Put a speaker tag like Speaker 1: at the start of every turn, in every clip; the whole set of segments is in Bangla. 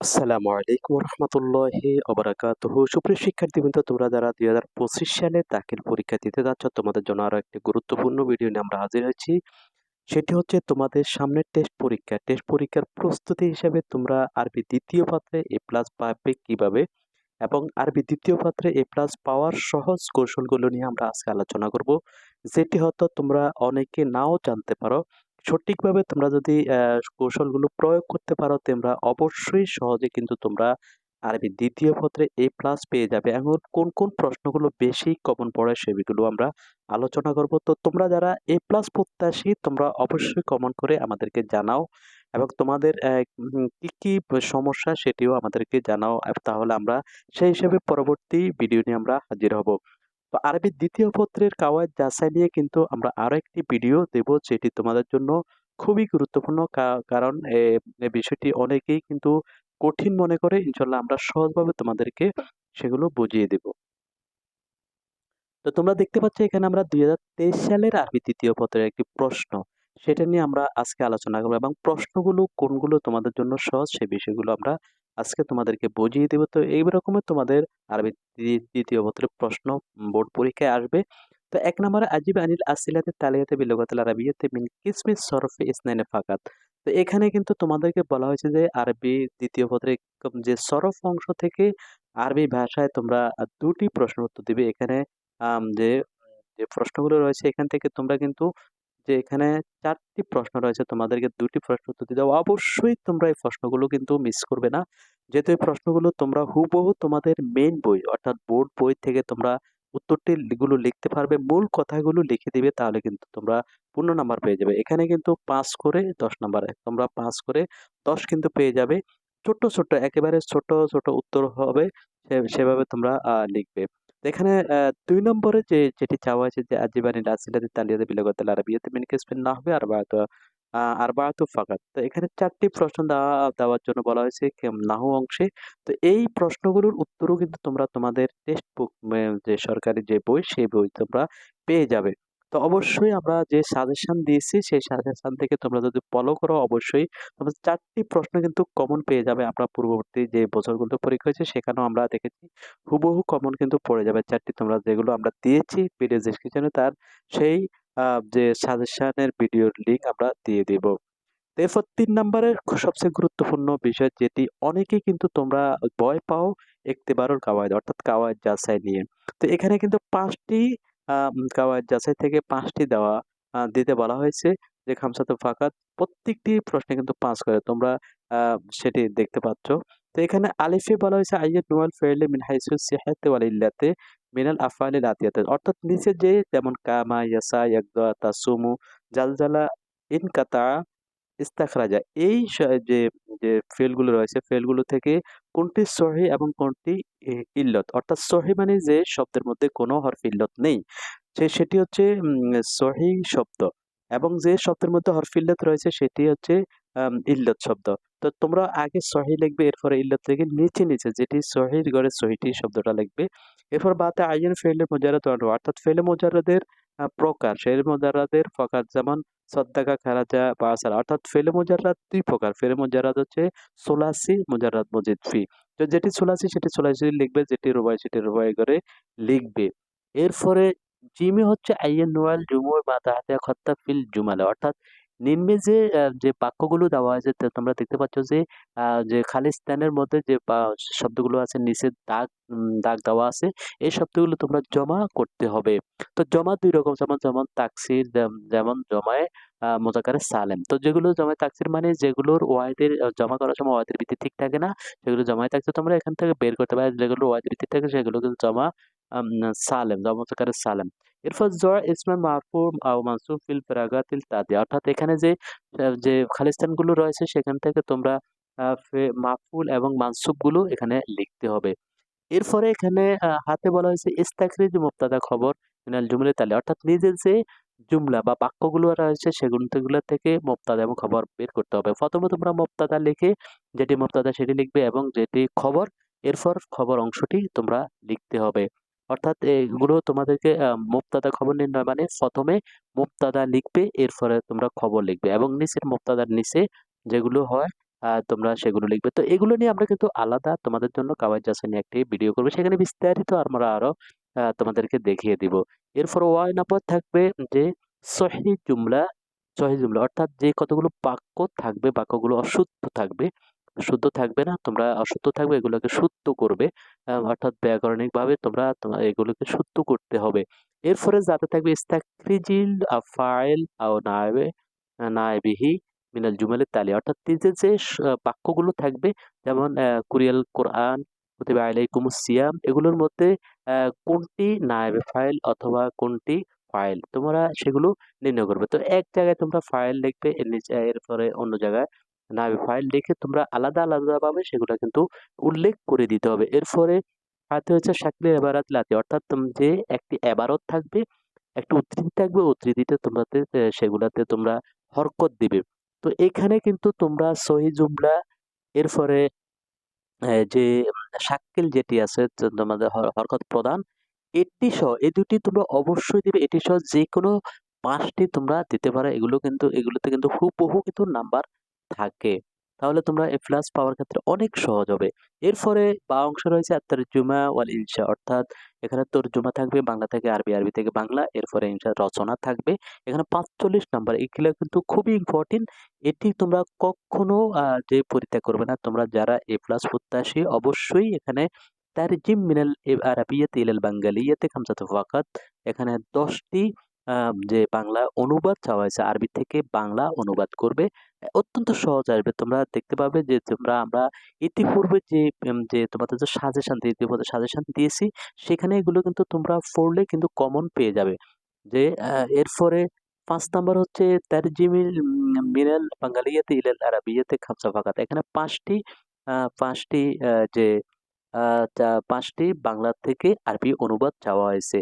Speaker 1: আসসালামু আলাইকুম রহমতুল্লাহি অবরাকাতুহ সুপ্রিয় শিক্ষার্থীবৃন্দ, তোমরা যারা দুই হাজার পঁচিশ সালে দাখিল পরীক্ষা দিতে যাচ্ছ, তোমাদের জন্য আরও একটি গুরুত্বপূর্ণ ভিডিও নিয়ে আমরা হাজির হয়েছি। সেটি হচ্ছে তোমাদের সামনের টেস্ট পরীক্ষা। টেস্ট পরীক্ষার প্রস্তুতি হিসেবে তোমরা আরবি দ্বিতীয় পাত্রে এ প্লাস পাবে কীভাবে এবং আরবি দ্বিতীয় পাত্রে এ প্লাস পাওয়ার সহজ কৌশলগুলো নিয়ে আমরা আজকে আলোচনা করব। যেটি হয়তো তোমরা অনেকে নাও জানতে পারো। সঠিকভাবে তোমরা যদি কৌশলগুলো প্রয়োগ করতে পারো, তোমরা অবশ্যই সহজে কিন্তু তোমরা আরবি দ্বিতীয় পত্রে এ প্লাস পেয়ে যাবে। এখন কোন কোন প্রশ্নগুলো বেশি কমন পড়ে সেগুলো আমরা আলোচনা করব। তো তোমরা যারা এ প্লাস প্রত্যাশী, তোমরা অবশ্যই কমন করে আমাদেরকে জানাও এবং তোমাদের কি কি সমস্যা সেটিও আমাদেরকে জানাও। তাহলে আমরা সেই হিসেবে পরবর্তী ভিডিও নিয়ে আমরা হাজির হব। তো আরবি দ্বিতীয় পত্রের কাওয়ায়দ যাচাই নিয়ে কিন্তু আমরা আরও একটি ভিডিও দেব, যেটি তোমাদের জন্য খুবই গুরুত্বপূর্ণ কারণ বিষয়টি অনেকেই কিন্তু কঠিন মনে করে। ইনশাল্লাহ আমরা সহজভাবে তোমাদেরকে সেগুলো বুঝিয়ে দেব। তো তোমরা দেখতে পাচ্ছ এখানে আমরা দুই হাজার তেইশ সালের আরবি তৃতীয় পত্রের একটি প্রশ্ন। সেটা নিয়ে আমরা আজকে আলোচনা করব এবং প্রশ্নগুলো কোনগুলো তোমাদের জন্য সহজ সেই বিষয়গুলো আমরা আজকে তোমাদেরকে বুঝিয়ে দেবো। তো এই রকমের তোমাদের আরবি তৃতীয় পত্রের প্রশ্ন বোর্ড পরীক্ষায় আসবে। তো এক নম্বরে, আজিব আনিল আসিলাতে তালিয়াতে বিলগাতাল আরবিয়াতে মিন কিসমিস সরফে ইসনাইনে ফাকাত। তো এখানে কিন্তু তোমাদেরকে বলা হয়েছে যে, আরবি দ্বিতীয় পত্রে যে সরফ অংশ থেকে আরবি ভাষায় তোমরা দুটি প্রশ্ন উত্তর দিবে। এখানে যে যে প্রশ্নগুলো রয়েছে, এখান থেকে তোমরা কিন্তু যে এখানে চারটি প্রশ্ন রয়েছে, তোমাদেরকে দুটি প্রশ্ন উত্তর দিতে অবশ্যই তোমরা এই প্রশ্নগুলো কিন্তু মিস করবে না। যেহেতু এই প্রশ্নগুলো তোমরা হুবহু তোমাদের মেইন বই, অর্থাৎ বোর্ড বই থেকে তোমরা উত্তরটি গুলো লিখতে পারবে, মূল কথাগুলো লিখে দিবে, তাহলে কিন্তু তোমরা পূর্ণ নাম্বার পেয়ে যাবে। এখানে কিন্তু পাঁচ করে দশ নাম্বারে তোমরা পাঁচ করে দশ কিন্তু পেয়ে যাবে। ছোট্ট ছোট্ট, একেবারে ছোট ছোট উত্তর হবে সেভাবে তোমরা লিখবে। এখানে দুই নম্বরে যে, যেটি চাওয়া হয়েছে যে, আজিবানি রাসিলাতি তালিয়াতে বিলগতাল আরবিয়াতে মিন কিসমিন নাহবে আর বায়াত আর বায়াতু ফাকাত। তো এখানে চারটি প্রশ্ন দেওয়া, দেওয়ার জন্য বলা হয়েছে নাহু অংশে। তো এই প্রশ্নগুলোর উত্তরও কিন্তু তোমরা তোমাদের টেক্সট বুক যে সরকারি যে বই, সেই বই তোমরা পেয়ে যাবে। তো অবশ্যই আমরা যে সাজেশন দিয়েছি, সেই সাজেশন থেকে তোমরা যদি ফলো করো, অবশ্যই তোমরা চারটি প্রশ্ন কিন্তু কমন পেয়ে যাবে আমরা পূর্ববর্তী যে বছরগুলো পরীক্ষা হয়েছে, সেখানেও আমরা দেখেছি হুবহু কমন কিন্তু পড়ে যাবে চারটি। তোমরা যেগুলো আমরা দিয়েছি ভিডিও ডেসক্রিপশনে তার সেই যে সাজেশনের ভিডিওর লিংক আমরা দিয়ে দিব। এরপর তিন নম্বরের সবচেয়ে গুরুত্বপূর্ণ বিষয় যেটি অনেকেই কিন্তু তোমরা ভয় পাও একতেবারুল কাওয়ায়দ অর্থাৎ কাওয়ায়দ যাচাই নিয়ে। তো এখানে কিন্তু পাঁচটি কাওয়ায়দ যাচাই থেকে পাঁচটি দেওয়া দিতে বলা হয়েছে যে খামসাত ফাকাত প্রত্যেকটি প্রশ্নে কিন্তু পাঁচ করে। তোমরা সেটি দেখতে পাচ্ছ। তো এখানে আলিফে বলা হয়েছে আইয়ুদ নুয়াল ফেরলে মিন হাইসু সিহাতে মিনাল আফআলিল আতিয়াতে অর্থাৎ নিচে যে যেমন কামা, ইয়াসা, ইয়াকদা, তাসুমু, জালজালা, ইনকাতা, ইস্তাখরাজা, এই যে যে ফেলগুলো রয়েছে ফেলগুলো থেকে কোনটি সহি এবং কোনটি ইল্লত? অর্থাৎ সহি মানে যে শব্দের মধ্যে কোনো হরফ ইল্লত নেই। সে, সেটি হচ্ছে সহি শব্দ এবং যে শব্দের মধ্যে হরফ ইল্লত রয়েছে সেটি হচ্ছে ইল্লত শব্দ। তো তোমরা আগে সহি লিখবে, এরপরে ইল্লত থেকে নিচে নিচে যেটি সহির ঘরে সহিটি শব্দটা লিখবে। এরপর বাতে আইন ফেলে মোজারত অর্থাৎ ফেলে মোজারদের প্রকার। ফেলে মজারাদের প্রকার যেমন সদ্দাকা খারাজা বা অর্থাৎ ফেলে মজারাদ দুই প্রকার ফেলে মজারাদ হচ্ছে সোলাসি মজারাদ মজিদ ফি। তো যেটি সোলাসি, সেটি সোলাসি লিখবে, যেটি রুবাই, সেটি রুবাই করে লিখবে। এরপরে জিমি হচ্ছে আইয়ান নোয়াল জুমুর বা তাহাতে খত্তা ফিল জুমালে। অর্থাৎ নিম্নে যে যে বাক্যগুলো দেওয়া হয়েছে তোমরা দেখতে পাচ্ছ যে যে খালিস্তানের মধ্যে যে শব্দগুলো আছে নিচে দাগ দাগ দেওয়া আছে এই শব্দগুলো তোমরা জমা করতে হবে। তো জমা দুই রকম যেমন যেমন তাকসির যেমন জমায়ে মোজাকারে সালেম। তো যেগুলো জমায় তাকসির মানে যেগুলোর ওয়াইডের আহ, জমা করার সময় ওয়াইডের ভিত্তি ঠিক থাকে না সেগুলো জমায় থাকছে তোমরা এখান থেকে বের করতে পারো যেগুলো ওয়াইডের ভিত্তি থাকে সেগুলো কিন্তু জমা সালেম জমা মোজাকারে সালেম। এরপর জয় ইসমে মারফুর আও মানসুব ফিল ফেরাগাতিল তাদি। অর্থাৎ এখানে যে যে খালিস্তানগুলো রয়েছে সেখান থেকে তোমরা আহ, ফে- এবং মানসুবগুলো এখানে লিখতে হবে। এরপরে এখানে হাতে বলা হয়েছে ইস্তাখরিজ মুবতাদা খবর মিনাল জুমলে তালে। অর্থাৎ নিজের যে জুমলা বা বাক্যগুলো রয়েছে সেগুলো থেকে মুবতাদা এবং খবর বের করতে হবে। প্রথমে তোমরা মুবতাদা লিখে যেটি মুবতাদা সেটি লিখবে এবং যেটি খবর এরপর খবর অংশটি তোমরা লিখতে হবে। অর্থাৎ এগুলো তোমাদেরকে আহ, মুবতাদা খবর নির্ণয় মানে প্রথমে মুবতাদা লিখবে এরপরে তোমরা খবর লিখবে এবং নিচের মুবতাদার নিচে যেগুলো হয় তোমরা সেগুলো লিখবে। তো এগুলো নিয়ে আমরা কিন্তু আলাদা তোমাদের জন্য কাওয়াইদ জাসা নিয়ে একটি ভিডিও করব। সেখানে বিস্তারিত আমরা আরও আ তোমাদেরকে দেখিয়ে দিব। এরপর ওয়াই থাকবে যে সহিহ জুমলা, সহিহ জুমলা অর্থাৎ যে কতগুলো বাক্য থাকবে, বাক্যগুলো অশুদ্ধ থাকবে, শুদ্ধ থাকবে না, তোমরা অশুদ্ধ থাকবে এগুলোকে শুদ্ধ করবে। অর্থাৎ ব্যাকরণিকভাবে তোমরা তোমা এগুলোকে শুদ্ধ করতে হবে। এরপরে যাতে থাকবে ইস্তাকরিজিল আফআইল আও নায়েবে নায়েবিহি মিনাল জুমালিত তালিয়া অর্থাৎ নিচে যে বাক্যগুলো থাকবে যেমন কুরিয়াল কোরআন, কুতিবা আলাইকুমুস সিয়াম এগুলোর মধ্যে কোনটি নায়েবে ফাইল অথবা কোনটি ফাইল তোমরা সেগুলো নির্ণয় করবে। তো এক জায়গায় তোমরা ফাইল লিখবে এরপরে অন্য জায়গায় নায়েবে ফাইল লিখে তোমরা আলাদা, আলাদাভাবে সেগুলো কিন্তু উল্লেখ করে দিতে হবে। এরপরে আরেকটা হচ্ছে শাকলিল এবারাত লাতি অর্থাৎ যে একটি এবারত থাকবে, একটা উদ্ধৃতি থাকবে, উদ্ধৃতিতে তোমরাতে এ সেগুলাতে তোমরা হরকত দিবে। তো এখানে কিন্তু তোমরা সহিহ জুমলা এরপরে যে শাক্কিল যেটি আছে তোমাদের হরকত প্রদান এটি সহ এই দুটি তোমরা অবশ্যই দিবে। এটি সহ যেকোনো ৫ টি তোমরা দিতে পারো। এগুলো কিন্তু এগুলোতে কিন্তু হুবহু কিন্তু নাম্বার থাকে। তাহলে তোমরা এ প্লাস পাওয়ার ক্ষেত্রে অনেক সহজ হবে। এরপরে বা অংশ রয়েছে আত-তারজুমা ওয়াল ইনশা অর্থাৎ এখানে তর্জুমা থাকবে বাংলা থেকে আরবি, আরবি থেকে বাংলা। এরপরে ইনশা রচনা থাকবে। এখানে ৪৫ নাম্বার এগুলা কিন্তু খুবই ইম্পোর্টেন্ট। এটি তোমরা কখনো যে পরীক্ষা করবে না। তোমরা যারা এ প্লাস প্রত্যাশী অবশ্যই এখানে তার তারজিম মিনাল আরাবিয়াতি ইলাল বাঙ্গালিয়াতি খামসাতু ফাকাত এখানে ১০ টি যে বাংলা অনুবাদ চাওয়া হয়েছে। আরবি থেকে বাংলা অনুবাদ করবে। অত্যন্ত সহজ আসবে। তোমরা দেখতে পাবে যে তোমরা আমরা ইতিপূর্বে যে যে তোমাদের যে সাজেশন ইতিমধ্যে সাজেশন দিয়েছি, সেখানে এগুলো কিন্তু তোমরা পড়লে কিন্তু কমন পেয়ে যাবে। যে এরপরে পাঁচ নাম্বার হচ্ছে তারজিমিল মিনাল বাঙ্গালিয়াতি ইলাল আরাবিয়াতি খামসা ফাকাত এখানে ৫ টি আ ৫ টি আ যে আ চা ৫ টি বাংলা থেকে আরবি অনুবাদ চাওয়া হয়েছে।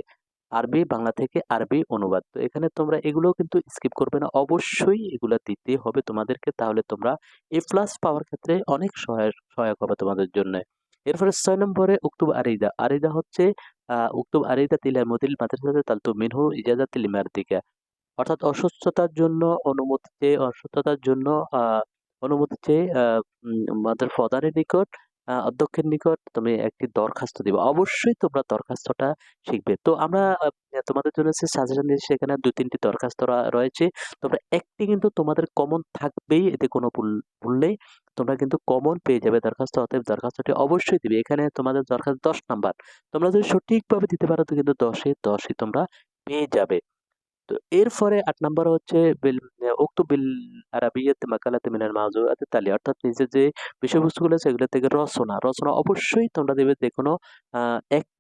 Speaker 1: আরবি, বাংলা থেকে আরবি অনুবাদ। তো এখানে তোমরা এগুলোও কিন্তু স্কিপ করবে না। অবশ্যই এগুলা দিতে হবে তোমাদেরকে। তাহলে তোমরা এ প্লাস পাওয়ার ক্ষেত্রে অনেক সহায়, সহায়ক হবে তোমাদের জন্য এরপরে ছয় নম্বরে উকতুব আরিদা। আরিদা হচ্ছে, আ, উকতুব আরিদা তিলাল মুদিল মাদ্রাসাতে তালতু মিনহু ইজাজাতিল লিমারদিকা অর্থাৎ অসুস্থতার জন্য অনুমতি চেয়ে, অসুস্থতার জন্য, আ, অনুমতি চেয়ে আমাদের প্রধানের নিকট অধ্যক্ষের নিকট তুমি একটি দরখাস্ত দিবে অবশ্যই তোমরা দরখাস্তটা শিখবে। তো আমরা তোমাদের জন্য যে সাজেশন দিয়েছি, সেখানে ২-৩ টি দরখাস্ত রয়েছে। তোমরা একটি কিন্তু তোমাদের কমন থাকবেই, এতে কোনো ভুল ভুললেই তোমরা কিন্তু কমন পেয়ে যাবে দরখাস্ত। অতএব দরখাস্তটি অবশ্যই দিবে। এখানে তোমাদের দরখাস্ত ১০ নাম্বার। তোমরা যদি সঠিকভাবে দিতে পারো, তো কিন্তু ১০ এ ১০ ই তোমরা পেয়ে যাবে। তো এরপরে আট নম্বর হচ্ছে উক্ত বিল আরবিয়াত, মাকালাতে, মিনাল মাওজুআতি তালি অর্থাৎ নিজের যে বিষয়বস্তুগুলো সেগুলো থেকে রচনা। রচনা অবশ্যই তোমরা দেবে যে কোনো ১